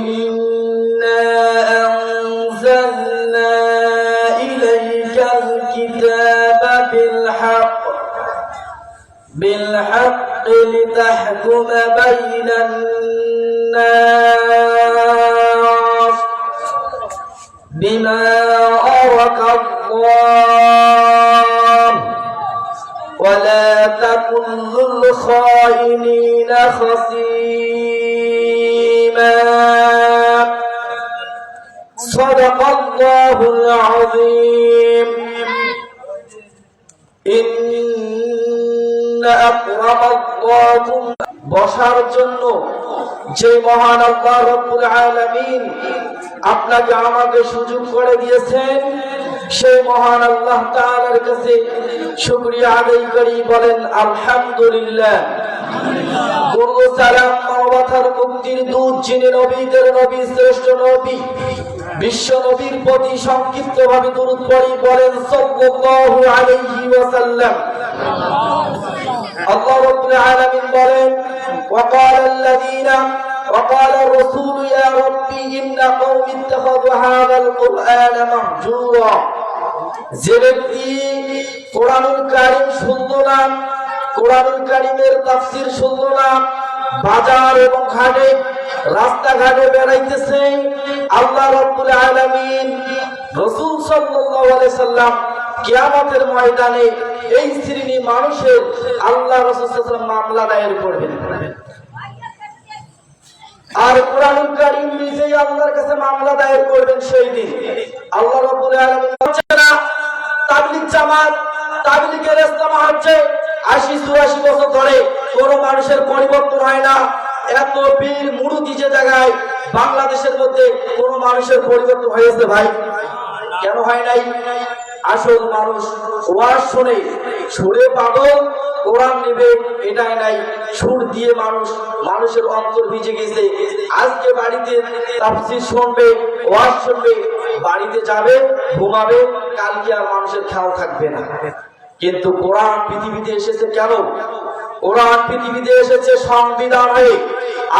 إنا أنزلنا إليك الكتاب بالحق بالحق لتحكم بين الناس تكن للخائنين خصيما صدق الله العظيم إن أكرم الله বসার জন্য যে মহান আল্লাহ রব্বুল আলামিন আপনাকে আমাকে সুযোগ করে দিয়েছেন সেই মহান আল্লাহ তাআলার কাছে শুকরিয়া আদায় করি বলেন আলহামদুলিল্লাহ দরুদ সালাম মানবতার মুক্তির দূত যিনি নবীদের নবী শ্রেষ্ঠ নবী বিশ্ব নবীর প্রতি সংক্ষিপ্ত ভাবে দরুদ পড়ি বলেন সাল্লাল্লাহু আলাইহি ওয়াসাল্লাম আল্লাহ রাব্বুল আলামিন বলেন وقال الذين وقال الرسول يا ربي إن قوم اتخذوا هذا القرآن مهجورا যে ব্যক্তি কোরআনুল কারিম না? কোরআনুল কারিমের তাফসির না? বাজার এবং ঘাটে, রাস্তাঘাটে বেড়াইতেছে। আল্লাহ রাব্বুল আলামিন রাসূল সাল্লাল্লাহু আলাইহি সাল্লাম কিয়ামতের ময়দানে এই শ্রেণি মানুষের আল্লাহ রাসূল মামলা দায়ের করবেন। আর কোরআনুল কারীম নিজেই আল্লাহর কাছে মামলা দায়ের করবেন সেই দিন। আল্লাহ রাব্বুল আলামিন জামাত ইসলাম হচ্ছে 80 84 বছর ধরে কোন মানুষের পরিবর্তন হয় না। এত বীর মুরুদি যে জায়গায় বাংলাদেশের মধ্যে কোন মানুষের পরিবর্তন হয়েছে ভাই? কেন হয় নাই? আসল মানুষ ওয়াজ শুনে সুরে পাগল কোরআন নেবে, এটাই নাই। সুর দিয়ে মানুষ, মানুষের অন্তর ভিজে গেছে। আজকে বাড়িতে তাফসির শুনবে, ওয়াজ শুনবে, বাড়িতে যাবে, ঘুমাবে, কালকে আর মানুষের খেয়াল থাকবে না। কিন্তু কোরআন পৃথিবীতে এসেছে কেন? কোরআন পৃথিবীতে এসেছে সংবিধান হয়ে।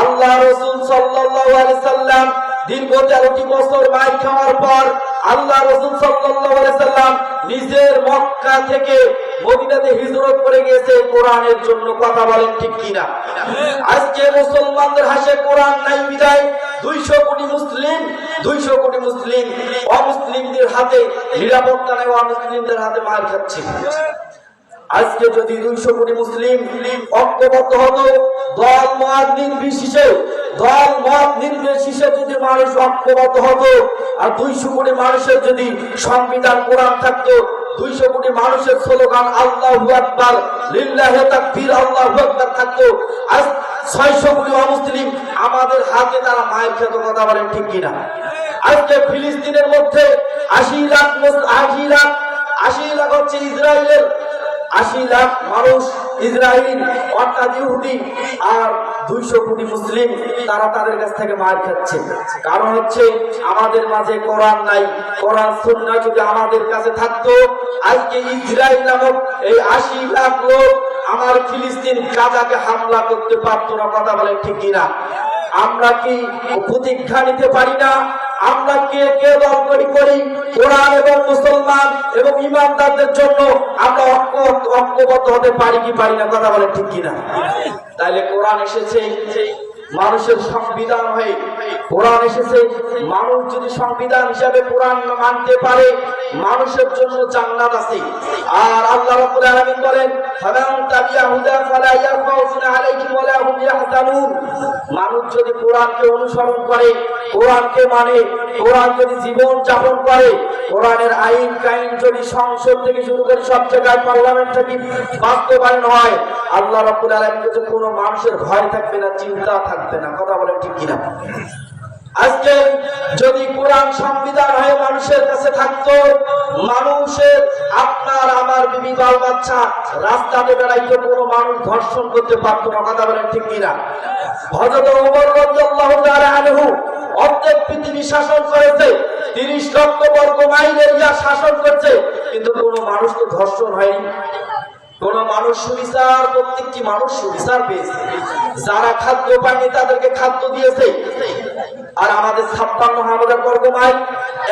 আল্লাহ রসুল সাল্লাম দীর্ঘ তেরোটি বছর মাই খাওয়ার পর আল্লাহ রসুল সাল্লাম নিজের মক্কা থেকে মদিনাতে হিজরত করে গিয়েছে, কোরআনের জন্য কথা বলেন ঠিক কিনা? আজকে মুসলমানদের হাসে কোরআন নাই বিদায়, দুইশো কোটি মুসলিম, দুইশো কোটি মুসলিম অমুসলিমদের হাতে, নিরাপত্তা নেই অমুসলিমদের হাতে মার খাচ্ছে। আজকে যদি দুইশো কোটি মুসলিম ঐক্যবদ্ধ হতো, দল মত নির্বিশেষে, দল মত নির্বিশেষে যদি মানুষ ঐক্যবদ্ধ হতো, আর দুইশো কোটি মানুষের যদি সংবিধান কোরআন থাকতো দুইশো কোটি মানুষের স্লোগান, আল্লাহ আকবার লিল্লাহে তাকবীর আল্লাহ আকবার থাকতো। আজ ছয়শো কোটি অমুসলিম, আমাদের হাতে তারা মায়ের খেত কথা বলেন ঠিক কিনা? আজকে ফিলিস্তিনের মধ্যে আশি লাখ আশি লাখ আশি লাখ হচ্ছে ইসরায়েলের আশি লাখ মানুষ ইসরায়েল অর্থাৎ ইহুদি আর দুইশো কোটি মুসলিম, তারা তাদের কাছ থেকে মার খাচ্ছে। কারণ হচ্ছে আমাদের মাঝে কোরআন নাই। কোরআন সুন্নাহ যদি আমাদের কাছে থাকতো, আজকে ইসরায়েল নামক এই আশি লাখ লোক আমার ফিলিস্তিন গাজাকে হামলা করতে পারতো না, কথা বলেন ঠিক কিনা? আমরা কি প্রতিজ্ঞা নিতে পারি না? আমরা কে কে দল করি? করি কোরআন এবং মুসলমান এবং ইমানদারদের জন্য আমরা ঐক্য- ঐক্যবদ্ধ হতে পারি কি পারি না, কথা বলে ঠিক কিনা? তাইলে কোরআন এসেছে মানুষের সংবিধান হয়ে। কোরআন এসেছে মানুষ যদি সংবিধান হিসাবে কোরআন মানতে পারে, মানুষের জন্য জান্নাত আছে। আর আল্লাহ বলেন মানুষ যদি কোরআনকে অনুসরণ করে, কোরআনকে মানে কোরআন যদি জীবন যাপন করে, কোরআনের আইন কাইন যদি সংসদ থেকে শুরু করে সব জায়গায় পার্লামেন্ট থেকে বাস্তবায়ন হয়, আল্লাহ রাব্বুল আলামিন কাছে কোনো মানুষের ভয় থাকবে না, চিন্তা থাকবে না। কথা বলেন ঠিক কিনা? আজকে যদি কোরআন সংবিধান হয়ে মানুষের কাছে থাকতো, মানুষের আপনার আমার বিবি বাল বাচ্চা রাস্তাতে বেড়াইতো কোনো মানুষ ধর্ষণ করতে পারতো না, কথা বলেন ঠিক কিনা? হযরত ওমর রাদিয়াল্লাহু অর্ধেক পৃথিবী শাসন করেছে, তিরিশ লক্ষ বর্গ মাইল এরিয়া শাসন করছে, কিন্তু কোনো মানুষ তো ধর্ষণ হয়নি। কোন মানুষ সুবিচার প্রত্যেকটি মানুষ সুবিচার পেয়েছে? যারা খাদ্য পায়নি তাদেরকে খাদ্য দিয়েছে। আর আমাদের ছাপ্পান্ন হাজার বর্গ মাইল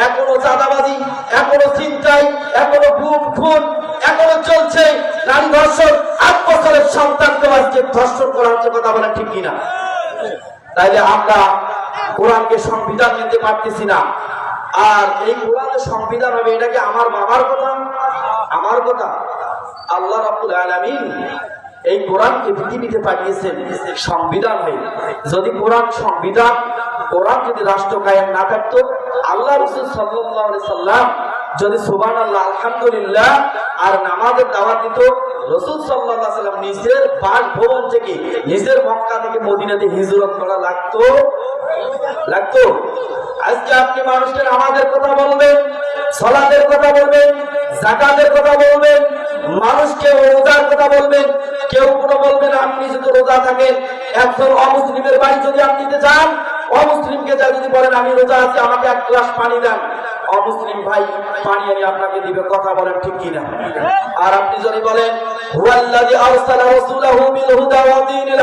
এখনও চাঁদাবাজি, এখনও চিন্তাই এখনও বুক খুন, এখনও চলছে নারী ধর্ষণ, আট বছরের সন্তানকে আজকে ধর্ষণ করা হচ্ছে কথা বলেন ঠিক কিনা? তাইলে আমরা কোরআনকে সংবিধান নিতে পারতেছি না। আর এই কোরআনের সংবিধান হবে এটা কি আমার বাবার কথা, আমার কথা। আল্লাহ রাব্বুল আলামিন এই কোরআনকে পৃথিবীতে পাঠিয়েছেন? সংবিধান হয়ে যদি কোরআন সংবিধান, কোরআন যদি রাষ্ট্র কায়েম না থাকতো আল্লাহ রসুল সাল্লাম যদি সুবান আল্লাহ আলহামদুলিল্লাহ, আর নামাজের দাওয়াত দিত, রসুল সাল্লাম নিজের বাসভবন থেকে, নিজের মক্কা থেকে মদিনাতে হিজরত করা লাগতো? লাগতো? আজকে আপনি মানুষকে আমাদের কথা বলবেন সলাদের কথা বলবেন জাকাতের কথা বলবেন, মানুষকে রোজার কথা বলবেন কেউ কোনো বলবেন আপনি যদি রোজা থাকেন, একজন অমুসলিমের বাড়ি যদি আপনি যান অমুসলিমকে যা যদি বলেন, আমি রোজা আছি, আমাকে এক গ্লাস পানি দেন। অমুসলিম ভাই, পানি আমি আপনাকে দিবে, কথা বলেন ঠিক কিনা? আর আপনি যদি বলেন আরসালা রাসূলাহু বিল হুদা ওয়া দীনিল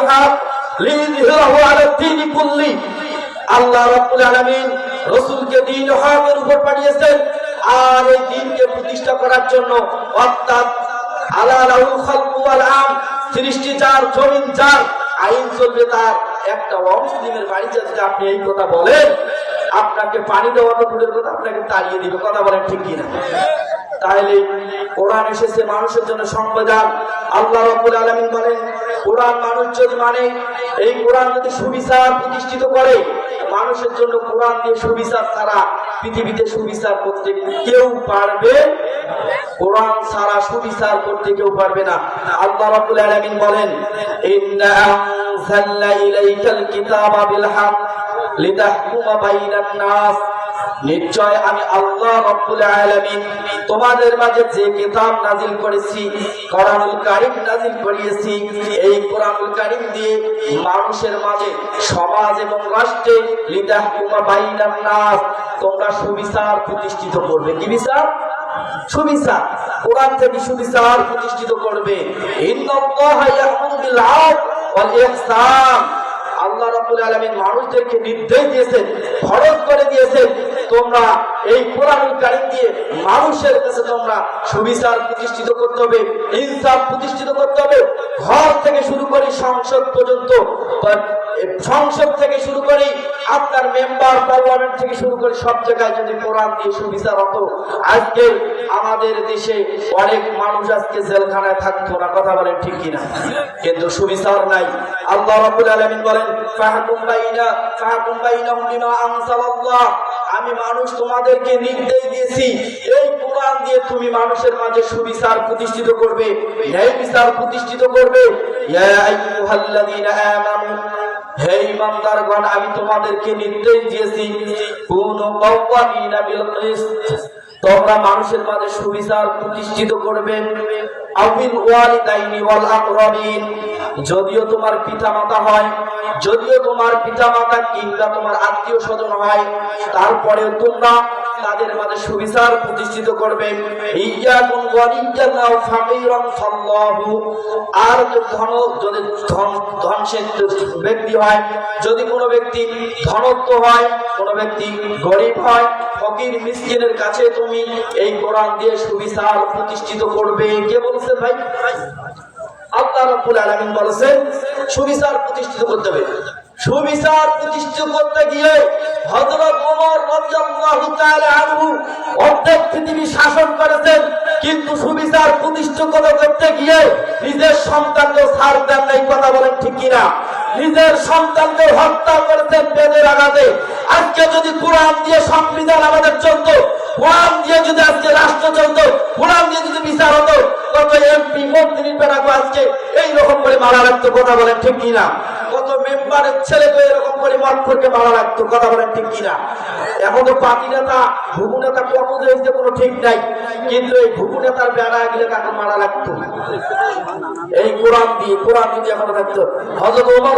আলা দীনি কুল্লি। আল্লাহ রাব্বুল আলামিন রাসূলকে হকের উপর পাঠিয়েছেন, আর এই দ্বীনকে প্রতিষ্ঠা করার জন্য অর্থাৎ আলা লাহুল খালকু ওয়াল আম সৃষ্টি যার জমিন যার আইন চলবে তার। একটা অমুসলিমের বাড়িতে যদি আপনি এই কথা বলেন, আপনাকে পানি দেওয়া তো দূরের কথা, আপনাকে তাড়িয়ে দিবে। কথা বলেন ঠিক কিনা? তাহলে কোরআন এসেছে মানুষের জন্য সংবিধান আল্লাহ রাব্বুল আলামিন বলেন, কোরআন মানুষ যদি মানে এই কোরআন যদি সুবিচার প্রতিষ্ঠিত করে, মানুষের জন্য কোরআন দিয়ে সুবিচার ছাড়া পৃথিবীতে সুবিচার করতে কেউ পারবে কোরআন ছাড়া সুবিচার করতে কেউ পারবে না। আল্লাহ রাব্বুল আলামিন বলেন, ইন্না আনজালনা ইলাইকাল কিতাবা বিল হক লিতাহকুমা বাইনান নাস। নিশ্চয় আমি আল্লাহ রব্বুল আলামিন তোমাদের মাঝে যে কিতাব নাজিল করেছি, কোরআনুল কারীম নাজিল করিয়েছি, এই কোরআনুল কারীম দিয়ে মানুষের মাঝে, সমাজ এবং রাষ্ট্রে লিতাহকুমা বাইনান নাস, তোমরা সুবিচার প্রতিষ্ঠিত করবে। কি বিচার? সুবিচার কোরআন থেকে সুবিচার প্রতিষ্ঠিত করবে। আল্লাহ রাবুল আলমিন মানুষদেরকে নির্দেশ দিয়েছেন ফরজ করে দিয়েছেন। তোমরা এই কোরআনুল কারীম দিয়ে মানুষের কাছে তোমরা সুবিচার প্রতিষ্ঠিত করতে হবে, ইনসাফ প্রতিষ্ঠিত করতে হবে। ঘর থেকে শুরু করে সংসদ পর্যন্ত সংসদ থেকে শুরু করে আপনার মেম্বার, পার্লামেন্ট থেকে শুরু করে সব জায়গায় যদি কোরআন দিয়ে সুবিচার হতো, আজকে আমাদের দেশে অনেক মানুষ আজকে জেলখানায় থাকতো না, কথা বলেন ঠিক কিনা? কিন্তু সুবিচার নাই। আল্লাহ রাব্বুল আলামিন বলেন আমি মানুষ তোমাদেরকে নির্দেশ দিয়েছি। এই কোরআন দিয়ে তুমি মানুষের মাঝে সুবিচার প্রতিষ্ঠিত করবে। ন্যায় বিচার প্রতিষ্ঠিত করবে। হে ইমানদারগণ আমি তোমাদেরকে নির্দেশ দিয়েছি, কোন তোমরা মানুষের মাঝে সুবিচার প্রতিষ্ঠিত করবে। আবিল ওয়ালিদাইনি ওয়াল আকরাবিন। যদিও তোমার পিতামাতা হয়, যদিও তোমার পিতামাতা কিংবা তোমার আত্মীয় স্বজন হয়, তারপরেও তোমরা তাদের মাঝে সুবিচার প্রতিষ্ঠিত করবে। আর ধন, যদি ব্যক্তি হয়, যদি কোনো ব্যক্তি ধনত্ব হয়, কোনো ব্যক্তি গরিব হয়, ফকির মিসকিনের কাছে তুমি এই কোরআন দিয়ে সুবিচার প্রতিষ্ঠিত করবে। কে বলছে ভাই? আল্লাহ রাব্বুল আলামিন বলেছেন, সুবিচার প্রতিষ্ঠিত করতে হবে। সুবিচার প্রতিষ্ঠিত করতে গিয়ে হযরত ওমর রাদিয়াল্লাহু তাআলা আনহু অর্ধেক পৃথিবী শাসন করেছেন, কিন্তু সুবিচার প্রতিষ্ঠিত করতে গিয়ে নিজের সন্তানকে ছাড় দেন নাই, কথা বলেন ঠিক কিনা? নিজের সন্তানকে হত্যা করেছেন বেদের আঘাতে। আজকে যদি কোরআন দিয়ে সংবিধান আমাদের চলতো, কোরআন দিয়ে যদি আজকে রাষ্ট্র চলতো, কোরআন দিয়ে যদি বিচার হতো কত এমপি আজকে। এইরকম করে মারা রাখতো কথা বলেন ঠিক কিনা? কত মেম্বারের এরকম করে মারা রাখতো কথা বলেন ঠিক কিনা? এখন তো পার্টি নেতা ঘুঘু নেতা কত কোনো ঠিক নাই। কিন্তু এই ঘুঘু নেতার বেড়া গেলে কাকে মারা লাগতো? এই কোরআন দিয়ে, কোরআন যদি এখন থাকতো। হজরত ওমর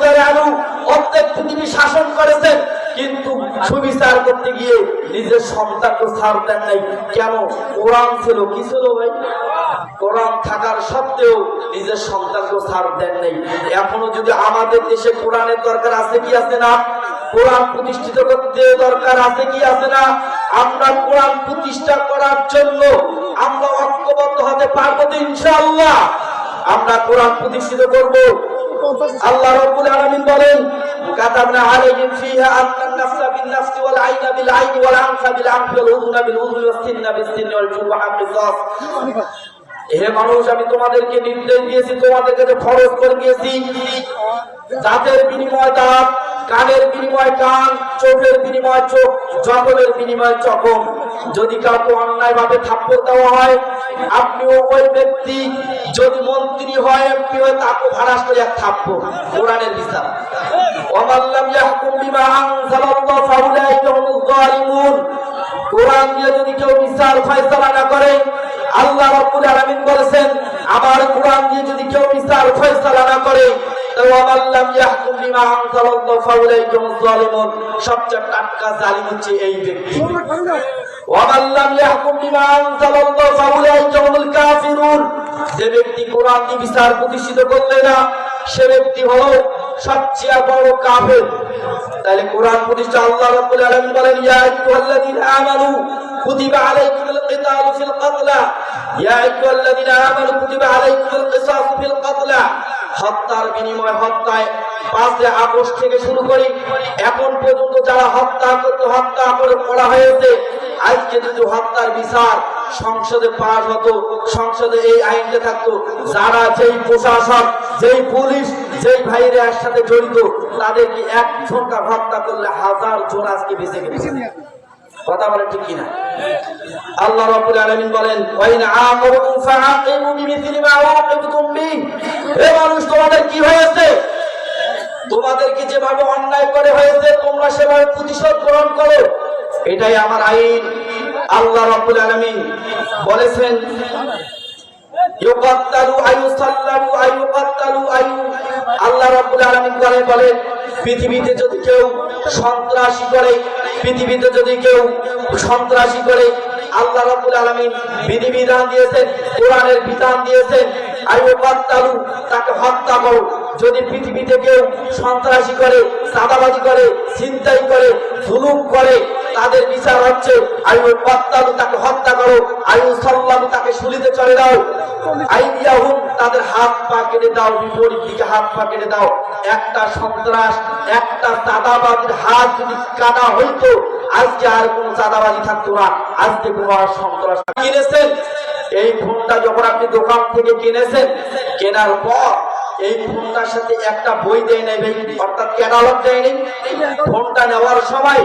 তাআলা আনহু অর্ধেক পৃথিবী শাসন করেছেন, কিন্তু সুবিচার করতে গিয়ে নিজের সন্তানকে ছাড় দেন নাই। কেন? কোরআন ছিল, কি ছিল ভাই? কোরআন থাকার সত্ত্বেও নিজের সন্তানকে ছাড় দেন নেই। এখনও যদি আমাদের দেশে কোরআনের দরকার আছে কি আছে না? কোরআন প্রতিষ্ঠিত করতে দরকার আছে কি আছে না? আমরা কোরআন প্রতিষ্ঠা করার জন্য আমরা ঐক্যবদ্ধ হতে পারব তো ইনশাআল্লাহ। আমরা কোরআন প্রতিষ্ঠিত করব। আল্লাহ রাব্বুল আলামিন বলেন, কাতাবনা আলাইহিম ফিহা আন্নান নাফসা বিন নাফসি ওয়াল আইনা বিল আইনি ওয়াল আনফা বিল আনফি ওয়াল উযুনা বিল উযুনি ওয়াস সিন্না বিস সিন্নি ওয়াল জুরুহা কিসাস হে মানুষ, আমি তোমাদেরকে নির্দেশ দিয়েছি তোমাদের কাছে ফরজ করে দিয়েছি। দাঁতের বিনিময় দাঁত কানের বিনিময় কান চোখের বিনিময় চোখ জখমের বিনিময় চকম। যদি কাউকে অন্যায় ভাবে থাপ্পড় দেওয়া হয়, আপনিও ওই ব্যক্তি। যদি মন্ত্রী হয়, এমপি হয় তাকে ভাড়াস করে এক থাপ্পড়। কোরআনের বিচার। ওয়ামাল্লাম ইয়াহকুম বিমা আনজালাল্লাহু, ফাউলাইকা হুমুজ জালিমুন কোরআন দিয়ে যদি কেউ বিচার ফয়সালা না করে আল্লাহ রাব্বুল আলামিন বলেছেন, আমার কোরআন দিয়ে যদি কেউ বিচার ফয়সালা না করে সবচেয়ে টাটকা জালিম হচ্ছে এই ব্যক্তি। যে ব্যক্তি কোরআন বিচার প্রতিষ্ঠিত করলে না, সে ব্যক্তি হলো সবচেয়ে বড় কাফের। তাহলে কোরআন প্রতিষ্ঠা আল্লাহ রাব্বুল আলামিন বলেন, ইয়া আইয়ুহাল্লাযীনা আমানু, কুতিবা আলাইকুমুল কিতালু ফিল সংসদে পাশ হতো, সংসদে এই আইনটা থাকতো, যারা যেই প্রশাসন যেই পুলিশ, যেই ভাইরা একসাথে জড়িত, তাদেরকে এক ঘণ্টা হত্যা করলে হাজার জন আজকে বেঁচে গেছে। কথা বলে ঠিক কিনা? আল্লাহ রাব্বুল আলামিন বলেন, ওয়াইন আকাবতুম ফাআকিমু বিমিথলি মা উকিবতুম বি হে মানুষ, তোমাদের কি হয়েছে? তোমাদেরকে যেভাবে অন্যায় করে হয়েছে, তোমরা সেভাবে প্রতিশোধ গ্রহণ করো? এটাই আমার আইন। আল্লাহ রাব্বুল আলামিন বলেছেন, ইউকাত্তালু আইয়ুসাল্লামু আইয়ুকাত্তালু আইয়ু আল্লাহ রাব্বুল আলামিন বলেন, পৃথিবীতে যদি কেউ সন্ত্রাসী করে পৃথিবীতে যদি কেউ সন্ত্রাসী করে, আল্লাহ রাব্বুল আলামিন বিধিবিধান দিয়েছেন, কোরআনের বিধান দিয়েছেন তাকে হত্যা করো। যদি পৃথিবীতে কেউ সন্ত্রাসী করে, চাঁদাবাজি করে, ছিনতাই করে, জুলুম করে, তাদের বিচার হচ্ছে আয়ু কত্তালু তাকে হত্যা করো আয়ু সাল্লামু তাকে শুলিতে চলে দাও আইডিয়াহুম তাদের হাত পা কেটে দাও, বিপরীত দিকে হাত পা কেটে দাও। একটা সন্ত্রাস, একটা চাঁদাবাজির হাত যদি কাটা হইতো, আজকে আর কোনো চাঁদাবাজি থাকতো না। আজকে কোনো আর সন্ত্রাস কিনেছেন? এই ফোনটা যখন আপনি দোকান থেকে কিনেছেন, কেনার পর এই ফোনটার সাথে একটা বই দেয় নেবে অর্থাৎ ক্যাটালগ দেয়নি ফোনটা নেওয়ার সময়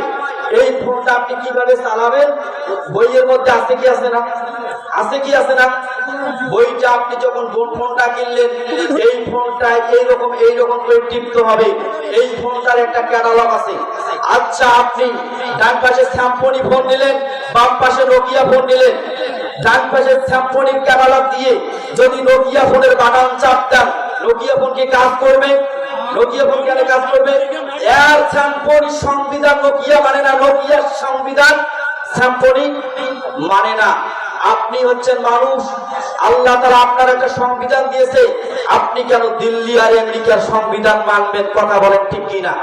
এই ফোনটা আপনি কীভাবে চালাবেন? বইয়ের মধ্যে আছে কি আছে না? আছে কি আছে না? বইটা আপনি আচ্ছা দিয়ে যদি নোকিয়া ফোনের বাটন চাপ দেন নোকিয়া ফোন কি কাজ করবে? নোকিয়া ফোন কেন কাজ করবে? সংবিধান নোকিয়া মানে না নোকিয়ার সংবিধান মানে না। আপনি হচ্ছেন মানুষ। আল্লাহ তারা আপনার একটা সংবিধান দিয়েছে। আপনি কেন দিল্লি আর আমেরিকার সংবিধান মানবেন, কথা বলেন ঠিক কিনা?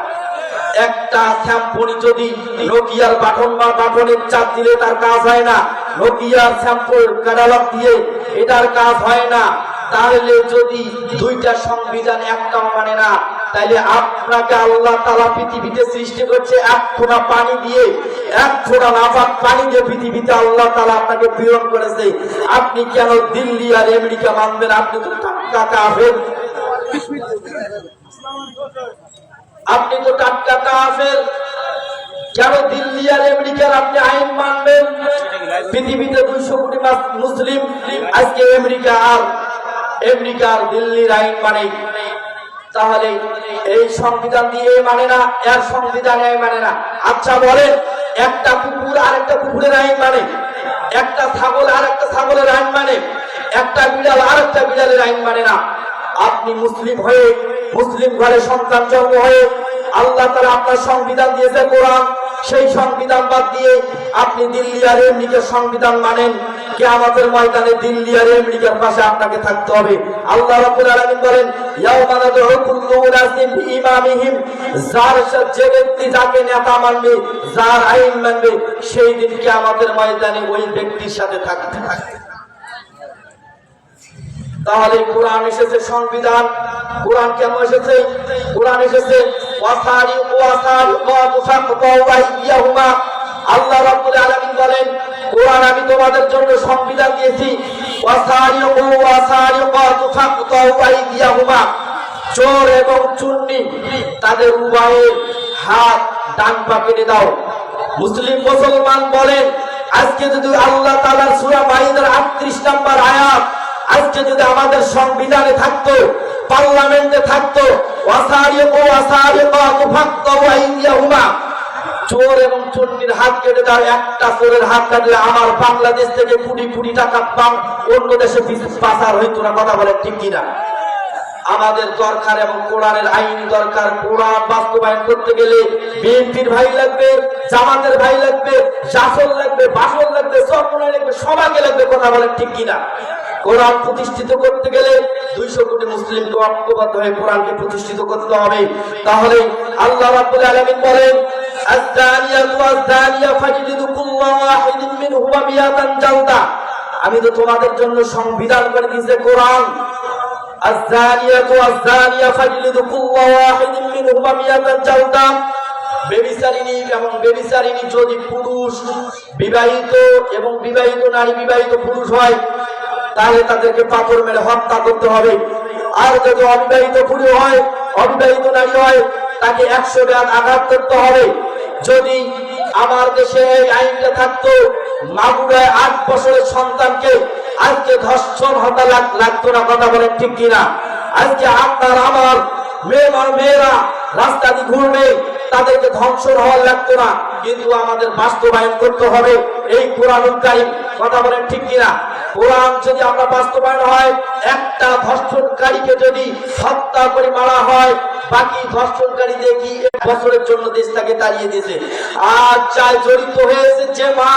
একটা স্যাম্পনি যদি নোকিয়ার বাটন বা বাটনের চাপ দিলে তার কাজ হয় না। নোকিয়ার শ্যাম্পুর ক্যাটালগ দিয়ে এটার কাজ হয় না। তাহলে যদি দুইটা সংবিধান একটাও মানে না তাইলে আপনাকে আল্লাহ তালা পৃথিবীতে সৃষ্টি করছে এক ফোঁটা পানি দিয়ে, এক ফোঁটা নাফাক পানি দিয়ে পৃথিবীতে আল্লাহ তালা আপনাকে প্রেরণ করেছে। আপনি কেন দিল্লি আর আমেরিকা মানবেন? আপনি তো টাটকা কাফের। আপনি তো টাটকা কাফের। কেন দিল্লি আর আমেরিকার আপনি আইন মানবেন? পৃথিবীতে দুইশো কোটি মাস- মুসলিম, আজকে আমেরিকা আর আমেরিকার দিল্লির আইন মানে তাহলে এই সংবিধান দিয়ে মানে না, এর সংবিধান মানে না। আচ্ছা বলেন, একটা কুকুর আর একটা কুকুরের আইন মানে? একটা ছাগল আর একটা ছাগলের আইন মানে? একটা বিড়াল আর একটা বিড়ালের আইন মানে না? আপনি মুসলিম হয়ে, মুসলিম ঘরে সন্তান জন্ম হয়ে আল্লাহ তারা আপনার সংবিধান দিয়েছে কোরআন। সেই সংবিধান বাদ দিয়ে আপনি দিল্লি আর এমনিকে সংবিধান মানেন। কিয়ামতের ময়দানে দিল্লি আর আমেরিকার পাশে আপনাকে থাকতে হবে। আল্লাহ রাব্বুল আলামিন বলেন বিইমামিহিম যার যে ব্যক্তি যাকে নেতা মানবে, যার আইন মানবে, সেই দিন কিয়ামতের ময়দানে ওই ব্যক্তির সাথে থাকতে তাহলে কোরআন এসেছে সংবিধান। কোরআন কেন এসেছে? কোরআন এসেছে আল্লাহ রাব্বুল আলামিন বলেন কোরআন আমি তোমাদের জন্য সংবিধান দিয়েছি। চোর এবং চুন্নি, তাদের উভয়ের হাত, ডান পা কেটে দাও। মুসলিম, মুসলমান বলেন আজকে যদি আল্লাহ তাআলার সূরা মাইদার 38 নম্বর আয়াত আজকে যদি আমাদের সংবিধানে থাকতো, পার্লামেন্টে থাকতো ওয়াসারিকা তুফাক্কাউ আইদিয়াহুমা চোর এবং চুন্নির হাত কেটে দাও, একটা চোরের হাত কাটলে আমার বাংলাদেশ থেকে কোটি কোটি টাকা পাম, অন্য দেশে পাচার হইতো না কথা বলে, ঠিক কিনা? আমাদের দরকার এবং কোরআনের আইন দরকার, কোরআন বাস্তবায়ন করতে গেলে বিএনপির ভাই লাগবে, জামাতের ভাই লাগবে শাসন লাগবে বাসল লাগবে সরকার লাগবে, সবাইকে লাগবে কথা বলেন ঠিক কিনা? কোরআন প্রতিষ্ঠিত করতে গেলে দুইশো কোটি মুসলিমকে ঐক্যবদ্ধ হয়ে কোরআনকে প্রতিষ্ঠিত করতে হবে। তাহলে আল্লাহ রাব্বুল আলামিন বলেন আমি তো তোমাদের জন্য সংবিধান করে দিয়েছে, কোরআন। এবং বেবিচারিণী যদি পুরুষ বিবাহিত এবং বিবাহিত নারী বিবাহিত পুরুষ হয়, তাহলে তাদেরকে পাথর মেরে হত্যা করতে হবে। আর যদি অবিবাহিত পুরুষ হয়, অবিবাহিত নারী হয়, তাকে একশো ব্যাগ আঘাত করতে হবে। যদি আমার দেশে এই আইনটা থাকতো মাগুরায় আট বছরের সন্তানকে আজকে ধর্ষণ হতা লাগতো না কথা বলেন ঠিক কিনা? আজকে আপনার আমার মেয়ে মেয়েরা রাস্তা দিয়ে ঘুরবে তাদেরকে ধ্বংস হওয়ার লাগতো না। কিন্তু আমাদের বাস্তবায়ন করতে হবে। এই কোরআন কারিম কথা বলেন ঠিক কিনা? কোরআন যদি আমরা বাস্তবায়ন হয়, একটা ধর্ষণকারীকে যদি হত্যা করে মারা হয়, বাকি ধর্ষণকারী দেখি এক বছরের জন্য দেশটাকে তাড়িয়ে দিয়েছে? আর চাই জড়িত হয়েছে যে মা